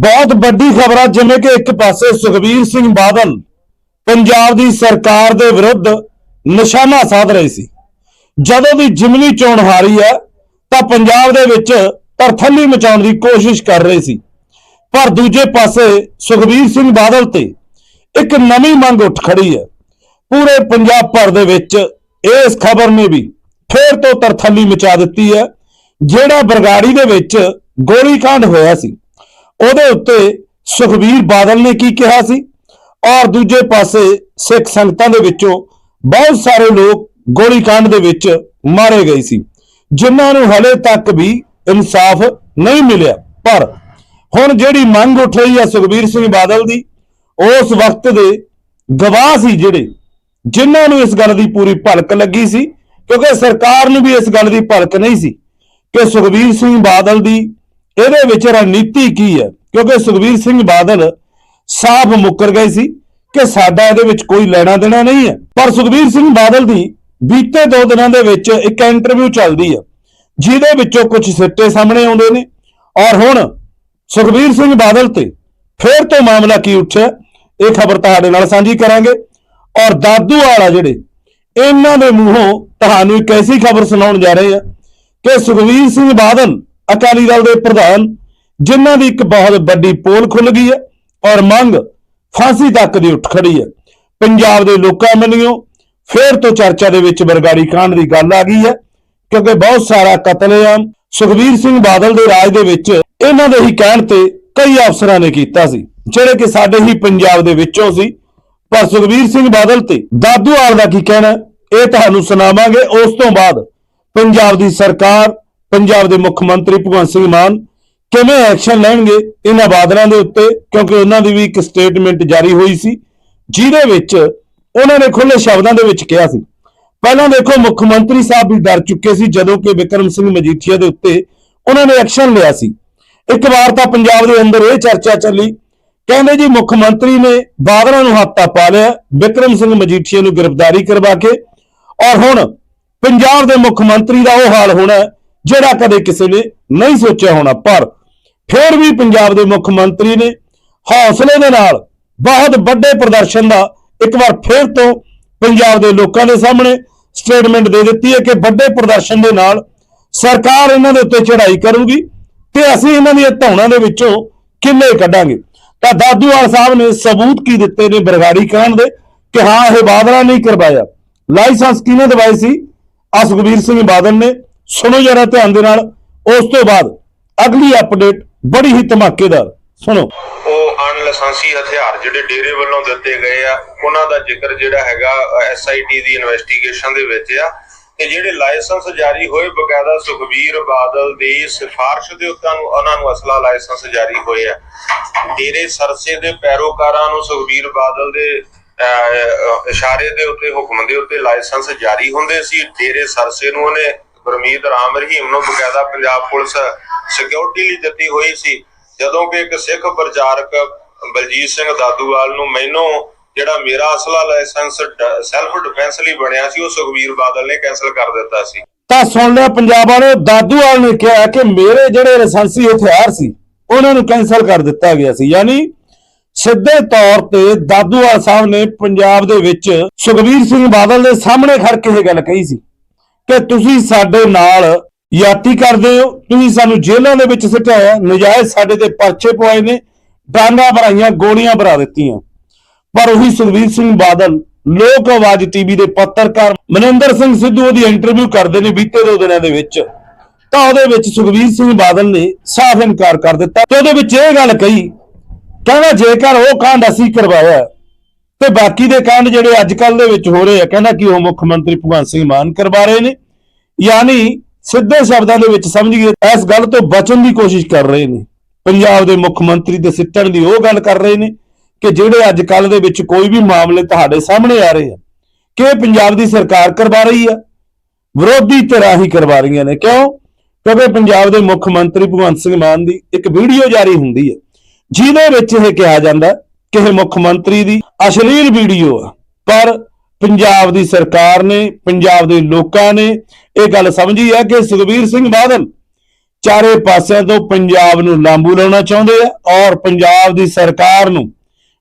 ਬਹੁਤ ਵੱਡੀ ਖਬਰ ਆ ਜਿਵੇਂ ਕਿ ਇੱਕ ਪਾਸੇ ਸੁਖਬੀਰ ਸਿੰਘ ਬਾਦਲ ਪੰਜਾਬ ਦੀ ਸਰਕਾਰ ਦੇ ਵਿਰੁੱਧ ਨਿਸ਼ਾਨਾ ਸਾਧ ਰਹੇ ਸੀ। ਜਦੋਂ ਦੀ ਜਿਮਨੀ ਚੋਣ ਹਾਰੀ ਹੈ, ਤਾਂ ਪੰਜਾਬ ਦੇ ਵਿੱਚ ਤਰਥੱਲੀ ਮਚਾਉਣ ਦੀ ਕੋਸ਼ਿਸ਼ ਕਰ ਰਹੇ ਸੀ। ਪਰ ਦੂਜੇ ਪਾਸੇ ਸੁਖਬੀਰ ਸਿੰਘ ਬਾਦਲ ਤੇ ਇੱਕ ਨਵੀਂ ਮੰਗ ਉੱਠ ਖੜੀ ਹੈ। ਪੂਰੇ ਪੰਜਾਬ ਭਰ ਦੇ ਵਿੱਚ ਇਸ ਖਬਰ ਨੇ ਵੀ ਫੇਰ ਤੋਂ ਤਰਥੱਲੀ ਮਚਾ ਦਿੱਤੀ ਹੈ, ਜਿਹੜਾ ਬਰਗਾੜੀ ਦੇ ਵਿੱਚ ਗੋਲੀकांड ਹੋਇਆ ਸੀ। ਉਹਦੇ ਉੱਤੇ ਸੁਖਬੀਰ ਬਾਦਲ ਨੇ ਕੀ ਕਿਹਾ ਸੀ? ਔਰ ਦੂਜੇ ਪਾਸੇ ਸਿੱਖ ਸੰਗਤਾਂ ਦੇ ਵਿੱਚੋਂ ਬਹੁਤ ਸਾਰੇ ਲੋਕ ਗੋਲੀकांड ਦੇ ਵਿੱਚ ਮਾਰੇ ਗਏ ਸੀ, ਜਿਨ੍ਹਾਂ ਨੂੰ ਹਲੇ ਤੱਕ ਵੀ ਇਨਸਾਫ ਨਹੀਂ ਮਿਲਿਆ। ਪਰ ਹੁਣ ਜਿਹੜੀ ਮੰਗ ਉੱਠ ਰਹੀ ਹੈ ਸੁਖਬੀਰ ਸਿੰਘ ਬਾਦਲ ਦੀ, ਉਸ ਵਕਤ ਦੇ ਗਵਾਹ ਸੀ ਜਿਹੜੇ, ਜਿਨ੍ਹਾਂ ਨੂੰ ਇਸ ਗੱਲ ਦੀ ਪੂਰੀ ਭਲਕ ਲੱਗੀ ਸੀ, ਕਿਉਂਕਿ ਸਰਕਾਰ ਨੂੰ ਵੀ ਇਸ ਗੱਲ ਦੀ ਭਲਕ ਨਹੀਂ ਸੀ ਕਿ ਸੁਖਬੀਰ ਸਿੰਘ ਬਾਦਲ ਦੀ ਇਹਦੇ ਵਿੱਚ ਰਣਨੀਤੀ ਕੀ ਹੈ? ਕਿਉਂਕਿ ਸੁਖਬੀਰ ਸਿੰਘ ਬਾਦਲ ਸਾਫ਼ ਮੁੱਕਰ ਗਏ ਸੀ ਕਿ ਸਾਡਾ ਇਹਦੇ ਵਿੱਚ ਕੋਈ ਲੈਣਾ ਦੇਣਾ ਨਹੀਂ ਹੈ। ਪਰ ਸੁਖਬੀਰ ਸਿੰਘ ਬਾਦਲ ਦੀ ਬੀਤੇ ਦੋ ਦਿਨਾਂ ਦੇ ਵਿੱਚ ਇੱਕ ਇੰਟਰਵਿਊ ਚੱਲਦੀ ਹੈ, ਜਿਹਦੇ ਵਿੱਚੋਂ ਕੁਝ ਸਿੱਟੇ ਸਾਹਮਣੇ ਆਉਂਦੇ ਨੇ। ਔਰ ਹੁਣ ਸੁਖਬੀਰ ਸਿੰਘ ਬਾਦਲ ਤੇ ਫੇਰ ਤੋਂ ਮਾਮਲਾ ਕੀ ਉੱਠਿਆ, ਇਹ ਖਬਰ ਤੁਹਾਡੇ ਨਾਲ ਸਾਂਝੀ ਕਰਾਂਗੇ। ਔਰ ਦਾਦੂ ਵਾਲਾ ਜਿਹੜੇ, ਇਹਨਾਂ ਦੇ ਮੂੰਹੋਂ ਤੁਹਾਨੂੰ ਇੱਕ ਐਸੀ ਖਬਰ ਸੁਣਾਉਣ ਜਾ ਰਹੇ ਆ ਕਿ ਸੁਖਬੀਰ ਸਿੰਘ ਬਾਦਲ ਅਕਾਲੀ ਦਲ ਦੇ ਪ੍ਰਧਾਨ, ਜਿਨ੍ਹਾਂ ਦੀ ਇੱਕ ਬਹੁਤ ਵੱਡੀ ਪੋਲ ਖੁੱਲ ਗਈ ਹੈ ਔਰ ਮੰਗ ਫਾਂਸੀ ਤੱਕ ਦੀ ਉੱਠ ਖੜੀ ਹੈ। ਪੰਜਾਬ ਦੇ ਲੋਕਾਂ ਮੰਨਿਓ, ਫੇਰ ਤੋਂ ਚਰਚਾ ਦੇ ਵਿੱਚ ਬਰਗਾੜੀ ਕਾਂਡ ਦੀ ਗੱਲ ਆ ਗਈ ਹੈ, ਕਿਉਂਕਿ ਬਹੁਤ ਸਾਰਾ ਕਤਲੇਆਮ ਸੁਖਬੀਰ ਸਿੰਘ ਬਾਦਲ ਦੇ ਰਾਜ ਦੇ ਵਿੱਚ ਇਹਨਾਂ ਦੇ ਹੀ ਕਹਿਣ ਤੇ ਕਈ ਅਫਸਰਾਂ ਨੇ ਕੀਤਾ ਸੀ, ਜਿਹੜੇ ਕਿ ਸਾਡੇ ਹੀ ਪੰਜਾਬ ਦੇ ਵਿੱਚੋਂ ਸੀ। ਪਰ ਸੁਖਬੀਰ ਸਿੰਘ ਬਾਦਲ ਤੇ ਦਾਦੂਵਾਲ ਦਾ ਕੀ ਕਹਿਣਾ ਇਹ ਤੁਹਾਨੂੰ ਸੁਣਾਵਾਂਗੇ। ਉਸ ਤੋਂ ਬਾਅਦ ਪੰਜਾਬ ਦੀ ਸਰਕਾਰ ਪੰਜਾਬ ਦੇ ਮੁੱਖ ਮੰਤਰੀ ਭਗਵੰਤ ਸਿੰਘ ਮਾਨ ਕਿਵੇਂ ਐਕਸ਼ਨ ਲੈਣਗੇ ਇਹਨਾਂ ਬਾਦਲਾਂ ਦੇ ਉੱਤੇ? ਕਿਉਂਕਿ ਉਹਨਾਂ ਦੀ ਵੀ ਇੱਕ ਸਟੇਟਮੈਂਟ ਜਾਰੀ ਹੋਈ ਸੀ, ਜਿਹਦੇ ਵਿੱਚ ਉਹਨਾਂ ਨੇ ਖੁੱਲੇ ਸ਼ਬਦਾਂ ਦੇ ਵਿੱਚ ਕਿਹਾ ਸੀ। ਪਹਿਲਾਂ ਦੇਖੋ, ਮੁੱਖ ਮੰਤਰੀ ਸਾਹਿਬ ਵੀ ਡਰ ਚੁੱਕੇ ਸੀ ਜਦੋਂ ਕਿ ਵਿਕਰਮ ਸਿੰਘ ਮਜੀਠੀਆ ਦੇ ਉੱਤੇ ਉਹਨਾਂ ਨੇ ਐਕਸ਼ਨ ਲਿਆ ਸੀ। ਇੱਕ ਵਾਰ ਤਾਂ ਪੰਜਾਬ ਦੇ ਅੰਦਰ ਇਹ ਚਰਚਾ ਚੱਲੀ। ਕਹਿੰਦੇ ਜੀ, ਮੁੱਖ ਮੰਤਰੀ ਨੇ ਬਾਦਲਾਂ ਨੂੰ ਹੱਥਾ ਪਾ ਲਿਆ, ਵਿਕਰਮ ਸਿੰਘ ਮਜੀਠੀਆ ਨੂੰ ਗ੍ਰਿਫਤਾਰੀ ਕਰਵਾ ਕੇ। ਔਰ ਹੁਣ ਪੰਜਾਬ ਦੇ ਮੁੱਖ ਮੰਤਰੀ ਦਾ ਉਹ ਹਾਲ ਹੋਣਾ ਜਿਹੜਾ ਕਦੇ ਕਿਸੇ ਨੇ ਨਹੀਂ ਸੋਚਿਆ ਹੋਣਾ, ਪਰ ਫਿਰ ਵੀ ਪੰਜਾਬ ਦੇ ਮੁੱਖ ਮੰਤਰੀ ਨੇ ਹੌਸਲੇ ਦੇ ਨਾਲ ਬਹੁਤ ਵੱਡੇ ਪ੍ਰਦਰਸ਼ਨ ਦਾ ਇੱਕ ਵਾਰ ਫਿਰ ਤੋਂ ਪੰਜਾਬ ਦੇ ਲੋਕਾਂ ਦੇ ਸਾਹਮਣੇ ਸਟੇਟਮੈਂਟ ਦੇ ਦਿੱਤੀ ਹੈ ਕਿ ਵੱਡੇ ਪ੍ਰਦਰਸ਼ਨ ਦੇ ਨਾਲ ਸਰਕਾਰ ਇਹਨਾਂ ਦੇ ਉੱਤੇ ਚੜ੍ਹਾਈ ਕਰੂਗੀ ਤੇ ਅਸੀਂ ਇਹਨਾਂ ਦੀਆਂ ਧੌਣਾਂ ਦੇ ਵਿੱਚੋਂ ਕਿੰਨੇ ਕੱਢਾਂਗੇ। ਤਾਂ ਦਾਦੂਵਾਲ ਸਾਹਿਬ ਨੇ ਸਬੂਤ ਕੀ ਦਿੱਤੇ ਨੇ ਬਰਗਾੜੀ ਕਹਿਣ ਦੇ ਕਿ ਹਾਂ, ਇਹ ਬਾਦਲਾਂ ਨਹੀਂ ਕਰਵਾਇਆ। ਲਾਇਸੈਂਸ ਕਿਹਨੇ ਦਵਾਈ ਸੀ? ਆ ਸੁਖਬੀਰ ਸਿੰਘ ਬਾਦਲ ਨੇ। ਸੁਣੋ ਜਰਾ ਧਿਆਨ ਦੇ ਨਾਲ। ਉਸ ਤੋਂ ਬਾਅਦ ਅਗਲੀ ਅਪਡੇਟ ਬੜੀ ਹੀ ਧਮਾਕੇਦਾਰ। ਸੁਣੋ। ਉਹ ਅਨਲਾਇਸੈਂਸੀ ਹਥਿਆਰ ਜਿਹੜੇ ਡੇਰੇ ਵੱਲੋਂ ਦਿੱਤੇ ਗਏ ਆ, ਉਹਨਾਂ ਦਾ ਜ਼ਿਕਰ ਜਿਹੜਾ ਹੈਗਾ ਐਸਆਈਟੀ ਦੀ ਇਨਵੈਸਟੀਗੇਸ਼ਨ ਦੇ ਵਿੱਚ ਆ ਤੇ ਜਿਹੜੇ ਲਾਇਸੈਂਸ ਜਾਰੀ ਹੋਏ ਬਕਾਇਦਾ ਸੁਖਬੀਰ ਬਾਦਲ ਦੀ ਸਿਫਾਰਿਸ਼ ਦੇ ਉੱਤੇ ਨੂੰ ਉਹਨਾਂ ਨੂੰ ਅਸਲਾ ਲਾਇਸੈਂਸ ਜਾਰੀ ਹੋਏ ਆ। ਡੇਰੇ ਸਰਸੇ ਦੇ ਪੈਰੋਕਾਰਾਂ ਨੂੰ ਸੁਖਬੀਰ ਬਾਦਲ ਦੇ ਇਸ਼ਾਰੇ ਦੇ ਉੱਤੇ, ਹੁਕਮ ਦੇ ਉੱਤੇ ਲਾਇਸੈਂਸ ਜਾਰੀ ਹੁੰਦੇ ਸੀ। ਡੇਰੇ ਸਰਸੇ ਨੂੰ ਉਹਨੇ ਗੁਰਮੀਤ ਰਾਮ ਰਹੀਮ ਨੂੰ ਬਕਾਇਦਾ ਪੰਜਾਬ ਪੁਲਿਸ ਸਿਕਿਉਰਿਟੀ ਲਈ ਦਿੱਤੀ ਹੋਈ ਸੀ। ਜਦੋਂ ਕਿ ਇੱਕ ਸਿੱਖ ਪ੍ਰਚਾਰਕ ਬਲਜੀਤ ਸਿੰਘ ਦਾਦੂਵਾਲ ਨੂੰ ਮੈਨੂੰ ਜਿਹੜਾ ਮੇਰਾ ਅਸਲਾ ਲਾਇਸੈਂਸ ਸੈਲਫ ਡਿਫੈਂਸ ਲਈ ਬਣਿਆ ਸੀ, ਉਹ ਸੁਖਬੀਰ ਬਾਦਲ ਨੇ ਕੈਨਸਲ ਕਰ ਦਿੱਤਾ ਸੀ। ਤਾਂ ਸੁਣ ਲਿਆ ਪੰਜਾਬ ਵਾਲੇ ਦਾਦੂਵਾਲ ਨੇ ਕਿਹਾ ਕਿ ਮੇਰੇ ਜਿਹੜੇ ਲਾਇਸੈਂਸੀ ਹਥਿਆਰ ਸੀ, ਉਹਨਾਂ ਨੂੰ ਕੈਨਸਲ ਕਰ ਦਿੱਤਾ ਗਿਆ ਸੀ। ਯਾਨੀ ਸਿੱਧੇ ਤੌਰ ਤੇ ਦਾਦੂਵਾਲ ਸਾਹਿਬ ਨੇ ਪੰਜਾਬ ਦੇ ਵਿੱਚ ਸੁਖਬੀਰ ਸਿੰਘ ਬਾਦਲ ਦੇ ਸਾਹਮਣੇ ਖੜ ਕੇ ਇਹ ਗੱਲ ਕਹੀ ਸੀ। ਕਿ ਤੁਸੀਂ ਸਾਡੇ ਨਾਲ ਯਾਤੀ ਕਰਦੇ ਹੋ, ਤੁਸੀਂ ਸਾਨੂੰ ਜੇਲ੍ਹਾਂ ਦੇ ਵਿੱਚ ਸਿਟਾਇਆ ਨਜਾਇਜ਼ ਸਾਡੇ ਤੇ ਪਰਚੇ ਪਵਾਏ ਨੇ, ਡਾਂਗਾ ਭਰਾਈਆਂ, ਗੋਲੀਆਂ ਭਰਾ ਦਿੱਤੀਆਂ। ਪਰ ਉਹੀ ਸੁਖਬੀਰ ਸਿੰਘ ਬਾਦਲ, ਲੋਕ ਆਵਾਜ਼ ਟੀਵੀ ਦੇ ਪੱਤਰਕਾਰ ਮਨਿੰਦਰ ਸਿੰਘ ਸਿੱਧੂ ਉਹਦੀ ਇੰਟਰਵਿਊ ਕਰਦੇ ਨੇ ਬੀਤੇ ਦੋ ਦਿਨਾਂ ਦੇ ਵਿੱਚ। ਤਾਂ ਉਹਦੇ ਵਿੱਚ ਸੁਖਬੀਰ ਸਿੰਘ ਬਾਦਲ ਨੇ ਸਾਫ਼ ਇਨਕਾਰ ਕਰ ਦਿੱਤਾ ਤੇ ਉਹਦੇ ਵਿੱਚ ਇਹ ਗੱਲ ਕਹੀ ਕਹਿੰਦਾ ਜੇਕਰ ਉਹ ਕਾਂਡ ਅਸੀਂ ਕਰਵਾਇਆ ਤੇ ਬਾਕੀ ਦੇ ਕਾਂਡ ਜਿਹੜੇ ਅੱਜ ਕੱਲ ਦੇ ਵਿੱਚ ਹੋ ਰਹੇ ਆ, ਕਹਿੰਦਾ ਕਿ ਉਹ ਮੁੱਖ ਮੰਤਰੀ ਭਗਵੰਤ ਸਿੰਘ ਮਾਨ ਕਰਵਾ ਰਹੇ ਨੇ। ਯਾਨੀ ਸਿੱਧੇ ਸ਼ਬਦਾਂ ਦੇ ਵਿੱਚ ਸਮਝੀਏ ਇਸ ਗੱਲ ਤੋਂ ਬਚਣ ਦੀ ਕੋਸ਼ਿਸ਼ ਕਰ ਰਹੇ ਨੇ। ਪੰਜਾਬ ਦੇ ਮੁੱਖ ਮੰਤਰੀ ਦੇ ਸਿੱਟਣ ਦੀ ਉਹ ਗੱਲ ਕਰ ਰਹੇ ਨੇ ਕਿ ਜਿਹੜੇ ਅੱਜ ਕੱਲ ਦੇ ਵਿੱਚ ਕੋਈ ਵੀ ਮਾਮਲੇ ਤੁਹਾਡੇ ਸਾਹਮਣੇ ਆ ਰਹੇ ਆ, ਕਿ ਪੰਜਾਬ ਦੀ ਸਰਕਾਰ ਕਰਵਾ ਰਹੀ ਆ, ਵਿਰੋਧੀ ਧਿਰਾਂ ਹੀ ਕਰਵਾ ਰਹੀਆਂ ਨੇ। ਕਿਉਂ? ਕਿਉਂਕਿ ਪੰਜਾਬ ਦੇ ਮੁੱਖ ਮੰਤਰੀ ਭਗਵੰਤ ਸਿੰਘ ਮਾਨ ਦੀ ਇੱਕ ਵੀਡੀਓ ਜਾਰੀ ਹੁੰਦੀ ਹੈ, ਜਿਹਦੇ ਵਿੱਚ ਇਹ ਕਿਹਾ ਜਾਂਦਾ ਕਿਸੇ ਮੁੱਖ ਮੰਤਰੀ ਦੀ ਅਸ਼ਲੀਲ ਵੀਡੀਓ ਆ। ਪਰ ਪੰਜਾਬ ਦੀ ਸਰਕਾਰ ਨੇ, ਪੰਜਾਬ ਦੇ ਲੋਕਾਂ ਨੇ ਇਹ ਗੱਲ ਸਮਝੀ ਹੈ ਕਿ ਸੁਖਬੀਰ ਸਿੰਘ ਬਾਦਲ ਚਾਰੇ ਪਾਸਿਆਂ ਤੋਂ ਪੰਜਾਬ ਨੂੰ ਲਾਂਬੂ ਲਾਉਣਾ ਚਾਹੁੰਦੇ ਆ ਔਰ ਪੰਜਾਬ ਦੀ ਸਰਕਾਰ ਨੂੰ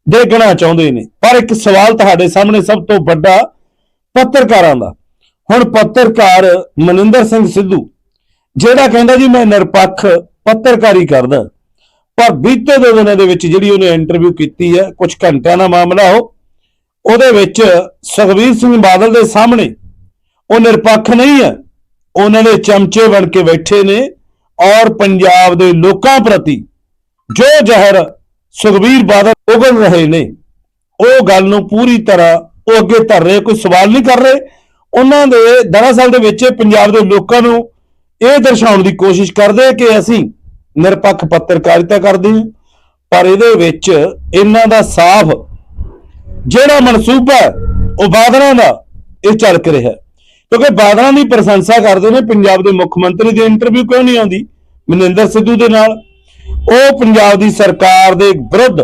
ਦੇਖਣਾ ਚਾਹੁੰਦੇ ਨੇ। ਪਰ ਇੱਕ ਸਵਾਲ ਤੁਹਾਡੇ ਸਾਹਮਣੇ ਸਭ ਤੋਂ ਵੱਡਾ ਪੱਤਰਕਾਰਾਂ ਦਾ। ਹੁਣ ਪੱਤਰਕਾਰ ਮਨਿੰਦਰ ਸਿੰਘ ਸਿੱਧੂ, ਜਿਹੜਾ ਕਹਿੰਦਾ ਜੀ ਮੈਂ ਨਿਰਪੱਖ ਪੱਤਰਕਾਰੀ ਕਰਦਾ ਪਰ ਬੀਤੇ ਦੋ ਦਿਨਾਂ ਦੇ ਵਿੱਚ ਜਿਹੜੀ ਉਹਨੇ ਇੰਟਰਵਿਊ ਕੀਤੀ ਹੈ ਕੁਝ ਘੰਟਿਆਂ ਦਾ ਮਾਮਲਾ ਉਹ, ਉਹਦੇ ਵਿੱਚ ਸੁਖਬੀਰ ਸਿੰਘ ਬਾਦਲ ਦੇ ਸਾਹਮਣੇ, ਉਹ ਨਿਰਪੱਖ ਨਹੀਂ ਹੈ। ਉਹਨਾਂ ਦੇ ਚਮਚੇ ਬਣ ਕੇ ਬੈਠੇ ਨੇ ਔਰ ਪੰਜਾਬ ਦੇ ਲੋਕਾਂ ਪ੍ਰਤੀ ਜੋ ਜ਼ਹਿਰ ਸੁਖਬੀਰ ਬਾਦਲ ਉਗਲ ਰਹੇ ਨੇ, ਉਹ ਗੱਲ ਨੂੰ ਪੂਰੀ ਤਰ੍ਹਾਂ ਉਹ ਅੱਗੇ ਧਰ ਰਹੇ, ਕੋਈ ਸਵਾਲ ਨਹੀਂ ਕਰ ਰਹੇ। ਉਹਨਾਂ ਦੇ ਦਰਅਸਲ ਦੇ ਵਿੱਚ ਪੰਜਾਬ ਦੇ ਲੋਕਾਂ ਨੂੰ ਇਹ ਦਰਸਾਉਣ ਦੀ ਕੋਸ਼ਿਸ਼ ਕਰਦੇ ਕਿ ਅਸੀਂ ਨਿਰਪੱਖ ਪੱਤਰਕਾਰਿਤਾ ਕਰਦੇ ਹਾਂ ਪਰ ਇਹਦੇ ਵਿੱਚ ਇਹਨਾਂ ਦਾ ਸਾਫ਼ ਜਿਹੜਾ ਮਨਸੂਬਾ ਉਹ ਬਾਦਲਾਂ ਦਾ ਇਹ ਚੱਲ ਰਿਹਾ। ਕਿਉਂਕਿ ਬਾਦਲਾਂ ਦੀ ਪ੍ਰਸ਼ੰਸਾ ਕਰਦੇ ਨੇ, ਪੰਜਾਬ ਦੇ ਮੁੱਖ ਮੰਤਰੀ ਦੀ ਇੰਟਰਵਿਊ ਕਿਉਂ ਨਹੀਂ ਆਉਂਦੀ? ਮਨਿੰਦਰ ਸਿੱਧੂ ਦੇ ਨਾਲ। ਉਹ ਪੰਜਾਬ ਦੀ ਸਰਕਾਰ ਦੇ ਵਿਰੁੱਧ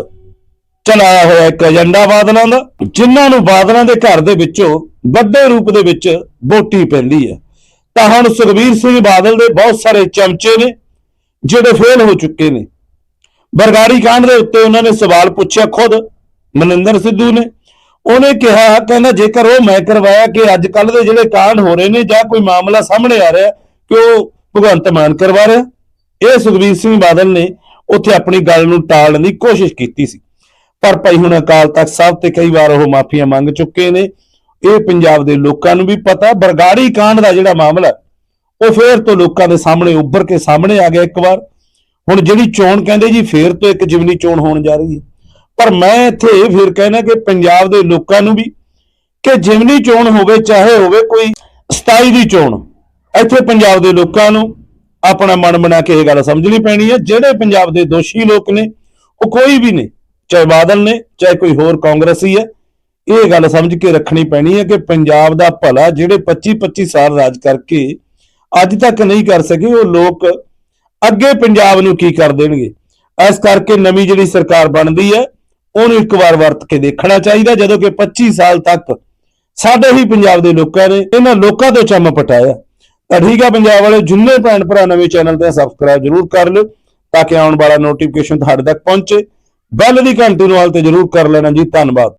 ਚਲਾਇਆ ਹੋਇਆ ਇੱਕ ਏਜੰਡਾ ਬਾਦਲਾਂ ਦਾ, ਜਿਨ੍ਹਾਂ ਨੂੰ ਬਾਦਲਾਂ ਦੇ ਘਰ ਦੇ ਵਿੱਚੋਂ ਵੱਡੇ ਰੂਪ ਦੇ ਵਿੱਚ ਵੋਟੀ ਪੈਂਦੀ ਹੈ। ਤਾਂ ਹੁਣ ਸੁਖਬੀਰ ਸਿੰਘ ਬਾਦਲ ਦੇ ਬਹੁਤ ਸਾਰੇ ਚਮਚੇ ਨੇ। ਜਿਹੜੇ ਫੇਲ ਹੋ ਚੁੱਕੇ ਨੇ। ਬਰਗਾੜੀ ਕਾਂਡ ਦੇ ਉੱਤੇ ਉਹਨਾਂ ਨੇ ਸਵਾਲ ਪੁੱਛਿਆ ਖੁਦ, ਮਨਿੰਦਰ ਸਿੱਧੂ ਨੇ। ਉਹਨੇ ਕਿਹਾ, ਕਹਿੰਦਾ, ਜੇਕਰ ਉਹ ਮੈਂ ਕਰਵਾਇਆ ਕਿ ਅੱਜ ਕੱਲ ਦੇ ਜਿਹੜੇ ਕਾਂਡ ਹੋ ਰਹੇ ਨੇ ਜਾਂ ਕੋਈ ਮਾਮਲਾ ਸਾਹਮਣੇ ਆ ਰਿਹਾ, ਕਿ ਉਹ ਭਗਵੰਤ ਮਾਨ ਕਰਵਾ ਰਿਹਾ। ਇਹ ਸੁਖਬੀਰ ਸਿੰਘ ਬਾਦਲ ਨੇ ਉੱਥੇ ਆਪਣੀ ਗੱਲ ਨੂੰ ਟਾਲਣ ਦੀ ਕੋਸ਼ਿਸ਼ ਕੀਤੀ ਸੀ। ਪਰ ਭਾਈ ਹੁਣ ਅਕਾਲ ਤਖਤ ਸਾਹਿਬ ਤੇ ਕਈ ਵਾਰ ਉਹ ਮਾਫੀਆਂ ਮੰਗ ਚੁੱਕੇ ਨੇ। ਇਹ ਪੰਜਾਬ ਦੇ ਲੋਕਾਂ ਨੂੰ ਵੀ ਪਤਾ। ਬਰਗਾੜੀ ਕਾਂਡ ਦਾ ਜਿਹੜਾ ਮਾਮਲਾ ਉਹ ਫੇਰ ਤੋਂ ਲੋਕਾਂ ਦੇ ਸਾਹਮਣੇ ਉੱਭਰ ਕੇ ਸਾਹਮਣੇ ਆ ਗਿਆ ਇੱਕ ਵਾਰ। ਹੁਣ ਜਿਹੜੀ ਚੋਣ ਕਹਿੰਦੇ ਜੀ, ਫੇਰ ਤੋਂ ਇੱਕ ਜਿਮਨੀ ਚੋਣ ਹੋਣ ਜਾ ਰਹੀ ਹੈ। ਪਰ ਮੈਂ ਇੱਥੇ ਇਹ ਫਿਰ ਕਹਿਣਾ ਕਿ ਪੰਜਾਬ ਦੇ ਲੋਕਾਂ ਨੂੰ ਵੀ ਕਿ ਜਿਮਨੀ ਚੋਣ ਹੋਵੇ, ਚਾਹੇ ਹੋਵੇ ਕੋਈ 27 ਦੀ ਚੋਣ, ਇੱਥੇ ਪੰਜਾਬ ਦੇ ਲੋਕਾਂ ਨੂੰ ਆਪਣਾ ਮਨ ਬਣਾ ਕੇ ਇਹ ਗੱਲ ਸਮਝਣੀ ਪੈਣੀ ਹੈ। ਜਿਹੜੇ ਪੰਜਾਬ ਦੇ ਦੋਸ਼ੀ ਲੋਕ ਨੇ, ਉਹ ਕੋਈ ਵੀ ਨੇ, ਚਾਹੇ ਬਾਦਲ ਨੇ, ਚਾਹੇ ਕੋਈ ਹੋਰ ਕਾਂਗਰਸੀ ਹੈ, ਇਹ ਗੱਲ ਸਮਝ ਕੇ ਰੱਖਣੀ ਪੈਣੀ ਹੈ ਕਿ ਪੰਜਾਬ ਦਾ ਭਲਾ ਜਿਹੜੇ 25 25 ਸਾਲ ਰਾਜ ਕਰਕੇ ਅੱਜ ਤੱਕ ਨਹੀਂ ਕਰ ਸਕੇ ਉਹ ਲੋਕ ਅੱਗੇ ਪੰਜਾਬ ਨੂੰ ਕੀ ਕਰ ਦੇਣਗੇ। ਇਸ ਕਰਕੇ ਨਵੀਂ ਜਿਹੜੀ ਸਰਕਾਰ ਬਣਦੀ ਹੈ, ਉਹਨੂੰ ਇੱਕ ਵਾਰ ਵਰਤ ਕੇ ਦੇਖਣਾ ਚਾਹੀਦਾ, ਜਦੋਂ ਕਿ 25 ਸਾਲ ਤੱਕ ਸਾਡੇ ਹੀ ਪੰਜਾਬ ਦੇ ਲੋਕਾਂ ਨੇ ਇਹਨਾਂ ਲੋਕਾਂ ਤੋਂ ਚੰਮ ਪਟਾਇਆ। ਤਾਂ ਠੀਕ ਆ ਪੰਜਾਬ ਵਾਲੇ, ਜਿੰਨੇ ਭੈਣ ਭਰਾ ਨਵੇਂ ਚੈਨਲ ਤੇ ਸਬਸਕ੍ਰਾਈਬ ਜਰੂਰ ਕਰ ਲਿਓ, ਤਾਂ ਕਿ ਆਉਣ ਵਾਲਾ ਨੋਟੀਫਿਕੇਸ਼ਨ ਤੁਹਾਡੇ ਤੱਕ ਪਹੁੰਚੇ। ਬੈਲ ਦੀ ਘੰਟੀ ਨੂੰ ਹਾਲ ਤੇ ਜਰੂਰ ਕਰ ਲੈਣਾ ਜੀ, ਧੰਨਵਾਦ।